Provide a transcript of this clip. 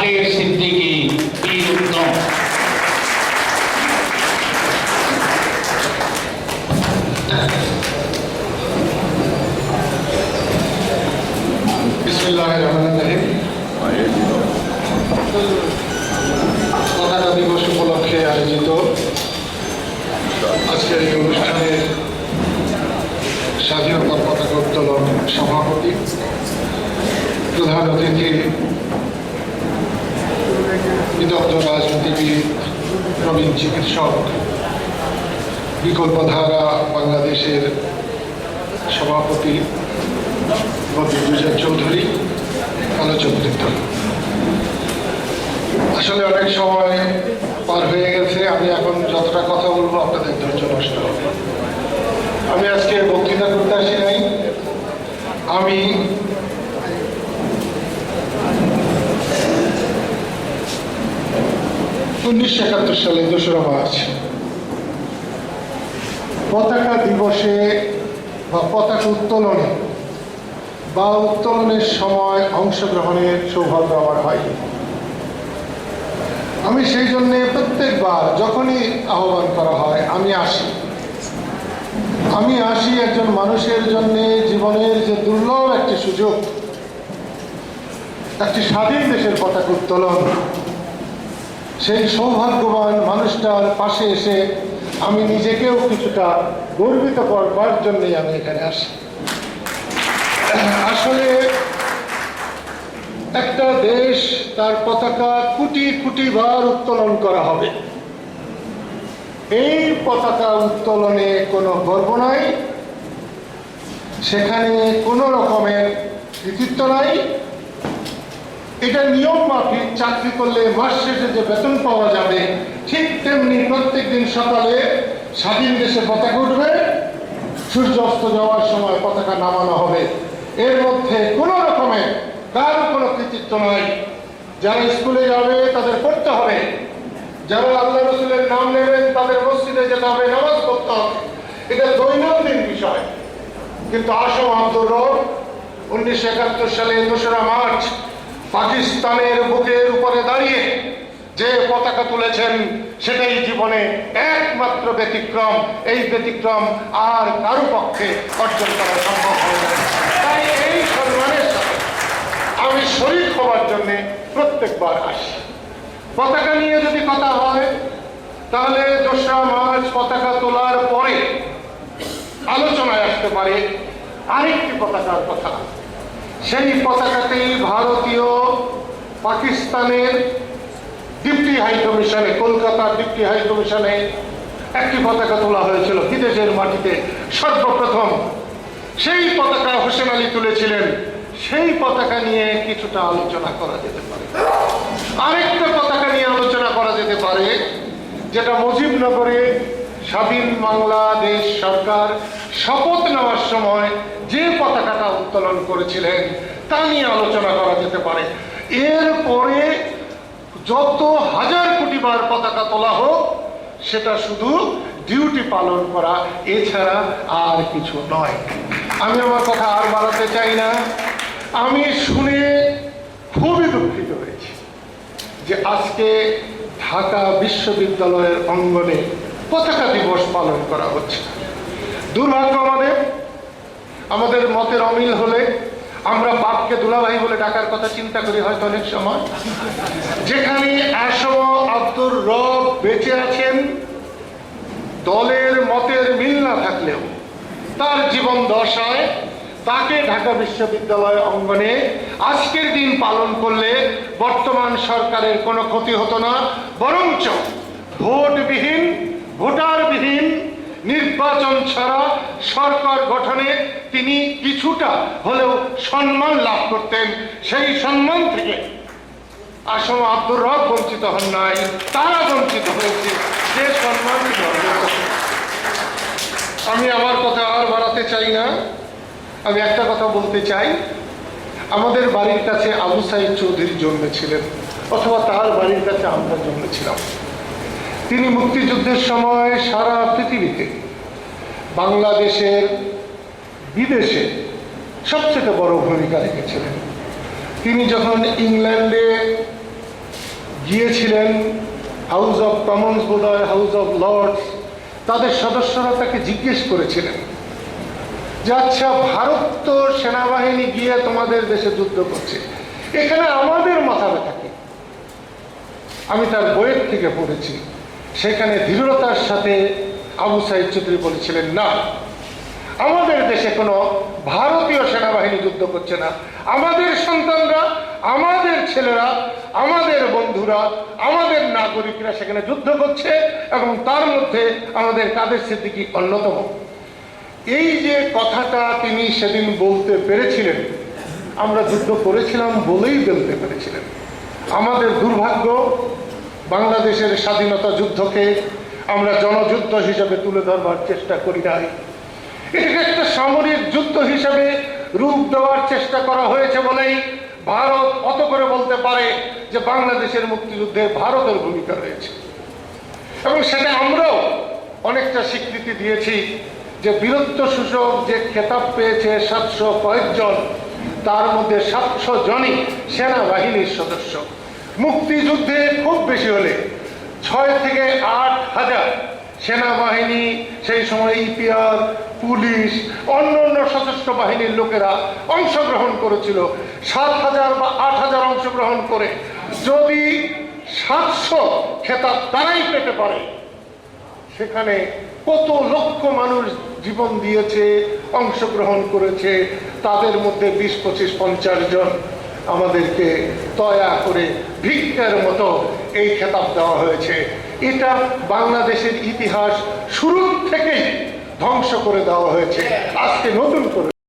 তাদের সিদ্দিকি বীর উত্তম? উপলক্ষে আয়োজিত। আজকের স্বাধীনতার পতাকা উত্তোলন সভাপতি প্রধান অতিথি রাজনীতিবিদ, প্রবীণ চিকিৎসক, বিকল্পধারা বাংলাদেশের সভাপতি বদিরুজা চৌধুরী আলোচক বৃদ্ধ আসলে অনেক সময় পার হয়ে গেছে, আমি এখন যতটা কথা বলব আপনাদের ধৈর্য নষ্ট আমি আজকে বক্তৃতা করতে আসি নাই। আমি উনিশশো একাত্তর সালে দোসরা মার্চ। পতাকা দিবসে বা পতাকা উত্তোলনে বা উত্তোলনের সময় অংশগ্রহণের সৌভাগ্য আমার হয় আমি সেই জন্যে প্রত্যেকবার যখনই আহ্বান করা হয়, আমি আসি। আমি আসি একজন মানুষের জন্য জীবনের যে দুর্লভ একটি সুযোগ, একটি স্বাধীন দেশের পতাকা উত্তোলন সেই সৌভাগ্যবান মানুষটার পাশে এসে আমি নিজেকেও কিছুটা গর্বিত করবার জন্যই আমি এখানে আসি। আসলে একটা দেশ, তার পতাকা কোটি কোটি বার উত্তোলন করা হবে। এই পতাকা উত্তোলনে কোনো গর্ব নাই। সেখানে কোনো রকমের কৃতিত্ব নাই। এটা নিয়ম মাফিক, চাকরি করলে মাস শেষে যে বেতন পাওয়া যাবে, ঠিক তেমনি প্রত্যেক দিন সকালে স্বাধীন দেশে পতাকা উঠবে, সূর্য অস্ত যাওয়ার সময় পতাকা নামানো হবে। এর মধ্যে কোনো রকমের কারও কোনো কৃতিত্ব নয় যারা স্কুলে যাবে, তাদের পড়তে হবে। যারা আল্লাহ রসুলের নাম নেবেন, তাদের মসজিদে যেতে হবে, নামাজ পড়তে হবে। এটা দৈনন্দিন বিষয়। কিন্তু আসম আব্দুর রব উনিশশো একাত্তর সালে দোসরা মার্চ পাকিস্তানের বুকের উপরে দাঁড়িয়ে যে পতাকা তুলেছেন, সেটাই জীবনে একমাত্র ব্যতিক্রম। এই ব্যতিক্রম আর কারও পক্ষে অর্জন করা সম্ভব হবে না। তাই এই সম্মানের সাথে আমি শরীর হওয়ার জন্যে প্রত্যেকবার আসি। পতাকা নিয়ে যদি কথা হয়, তাহলে দোসরা মার্চ পতাকা তোলার পরে আলোচনায় আসতে পারে আরেকটি পতাকার কথা। সেই পতাকাতেই ভারতীয় পাকিস্তানের ডিপটি হাই কমিশনে, কলকাতার ডিপটি হাই কমিশনে একটি পতাকা তোলা হয়েছিল, বিদেশের মাটিতে সর্বপ্রথম। সেই পতাকা হোসেন আলী তুলেছিলেন, সেই পতাকা নিয়ে কিছুটা আলোচনা করা যেতে পারে। আরেকটা পতাকা নিয়ে আলোচনা করা যেতে পারে, যেটা মুজিবনগরে স্বাধীন বাংলাদেশ সরকার শপথ নেওয়ার সময় যে পতাকাটা উত্তোলন করেছিলেন তা নিয়ে আলোচনা করা যেতে পারে। এরপরে যত হাজার কোটি বার পতাকা তোলা হোক, সেটা শুধু ডিউটি পালন করা, এছাড়া আর কিছু নয়। আমি আমার কথা আর বাড়াতে চাই না। আমি শুনে খুবই দুঃখিত হয়েছি যে আজকে ঢাকা বিশ্ববিদ্যালয়ের অঙ্গনে পতাকা দিবস পালন করা হচ্ছে। দুর্ভাগ্য আমাদের আমাদের মতের অমিল হলে আমরা বাপকে দুলাভাই বলে ডাকার কথা চিন্তা করি হয়তো অনেক সময়। যেখানে আসম আব্দুর রব বেঁচে আছেন, দলের মতের মিল না থাকলেও, তার জীবন দশায় তাকে ঢাকা বিশ্ববিদ্যালয় অঙ্গনে আজকের দিন পালন করলে বর্তমান সরকারের কোনো ক্ষতি হতো না, বরঞ্চ ভোটবিহীন ভোটারবিহীন নির্বাচন ছাড়া সরকার গঠনে তিনি কিছুটা হলেও সম্মান লাভ করতেন। সেই সম্মান থেকে আসম আব্দুর রব বঞ্চিত হন নাই, তারা বঞ্চিত হয়েছে, যে সম্মান। আমি আমার কথা আর বাড়াতে চাই না। আমি একটা কথা বলতে চাই। আমাদের বাড়ির কাছে আবু সাইদ চৌধুরী জন্মেছিলেন, অথবা তার বাড়ির কাছে আমরা জন্মেছিলাম। তিনি মুক্তিযুদ্ধের সময় সারা পৃথিবীতে বাংলাদেশের বিদেশে সবচেয়ে বড় ভূমিকা রেখেছিলেন। তিনি যখন ইংল্যান্ডে গিয়েছিলেন হাউস অফ কমন্স বোধহয় হাউস অফ লর্ডস তাদের সদস্যরা তাকে জিজ্ঞেস করেছিলেন যে আচ্ছা ভারত তো সেনাবাহিনী গিয়ে তোমাদের দেশে যুদ্ধ করছে, এখানে আমাদের মাথা ব্যথা আমি তার বইয়ের থেকে পড়েছি। সেখানে দৃঢ়তার সাথে আবু সাইদ চৌধুরী বলেছিলেন, না, আমাদের দেশে কোনো ভারতীয় সেনাবাহিনী যুদ্ধ করছে না। আমাদের সন্তানরা, আমাদের ছেলেরা, আমাদের বন্ধুরা, আমাদের নাগরিকরা সেখানে যুদ্ধ করছে এবং তার মধ্যে আমাদের কাদের সিদ্দিকি অন্যতম। এই যে কথাটা তিনি সেদিন বলতে পেরেছিলেন, আমরা যুদ্ধ করেছিলাম বলেই বলতে পেরেছিলেন। আমাদের দুর্ভাগ্য বাংলাদেশের স্বাধীনতা যুদ্ধকে আমরা জনযুদ্ধ হিসেবে তুলে ধরবার চেষ্টা করি নাই। এটাকে একটা সামরিক যুদ্ধ হিসেবে রূপ দেওয়ার চেষ্টা করা হয়েছে বলেই ভারত অত করে বলতে পারে যে বাংলাদেশের মুক্তিযুদ্ধে ভারতের ভূমিকা রয়েছে। এবং সেটা আমরাও অনেকটা স্বীকৃতি দিয়েছি যে বীরত্ব সূচক যে খেতাব পেয়েছে সাতশো কয়েকজন, তার মধ্যে সাতশো জনই সেনাবাহিনীর সদস্য। মুক্তিযুদ্ধে খুব বেশি হলে ছয় থেকে আট হাজার সেনাবাহিনী, সেই সময় ইপিআর, পুলিশ, অন্য অন্য সশস্ত্র বাহিনীর লোকেরা অংশগ্রহণ করেছিল। সাত হাজার বা আট হাজার অংশগ্রহণ করে যদি সাতশো খেতাব তারাই পেতে পারে, সেখানে কত লক্ষ মানুষ জীবন দিয়েছে, অংশগ্রহণ করেছে, তাদের মধ্যে বিশ, পঁচিশ, পঞ্চাশ জন আমাদেরকে দয়া করে ভিক্ষার মতো এই খেতাব দেওয়া হয়েছে। এটা বাংলাদেশের ইতিহাস শুরু থেকেই ধ্বংস করে দেওয়া হয়েছে। আজকে নতুন করে